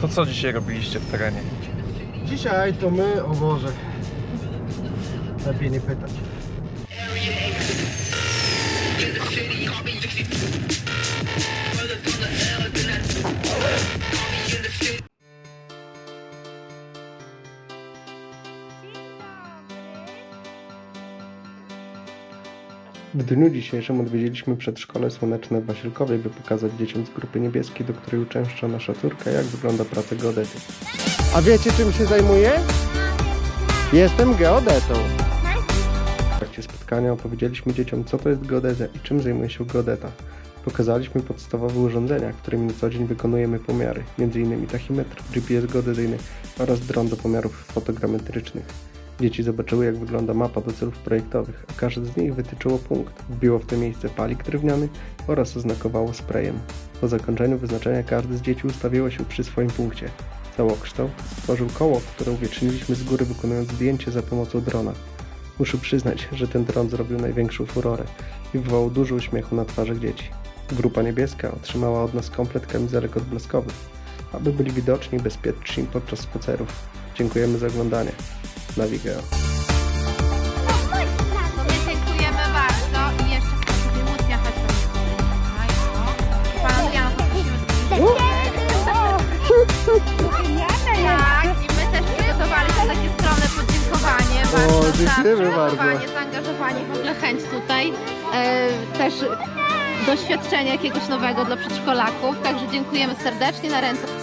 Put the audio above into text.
To co dzisiaj robiliście w terenie? Dzisiaj to my, o Boże. Lepiej nie pytać. W dniu dzisiejszym odwiedziliśmy przedszkole słoneczne w by pokazać dzieciom z grupy niebieskiej, do której uczęszcza nasza córka, jak wygląda praca geodety. A wiecie czym się zajmuję? Jestem geodetą. W trakcie spotkania opowiedzieliśmy dzieciom, co to jest geodezja i czym zajmuje się geodeta. Pokazaliśmy podstawowe urządzenia, którymi na co dzień wykonujemy pomiary, m.in. tachymetr, GPS geodezyjny oraz dron do pomiarów fotogrametrycznych. Dzieci zobaczyły, jak wygląda mapa do celów projektowych, a każde z nich wytyczyło punkt, wbiło w to miejsce palik drewniany oraz oznakowało sprayem. Po zakończeniu wyznaczenia każdy z dzieci ustawiło się przy swoim punkcie. Całokształt stworzył koło, które uwieczniliśmy z góry wykonując zdjęcie za pomocą drona. Muszę przyznać, że ten dron zrobił największą furorę i wywołał dużo uśmiechu na twarzach dzieci. Grupa niebieska otrzymała od nas komplet kamizelek odblaskowych, aby byli widoczni i bezpieczni podczas spacerów. Dziękujemy za oglądanie. Navigeo. No my dziękujemy bardzo i jeszcze chcę do Mikołaja. Pana Adriana poprosimy Tak, i my też przygotowaliśmy takie skromne podziękowanie. Bardzo za dziękujemy bardzo. przygotowanie, zaangażowanie, w ogóle chęć tutaj. E, też doświadczenie jakiegoś nowego dla przedszkolaków, także dziękujemy serdecznie na ręce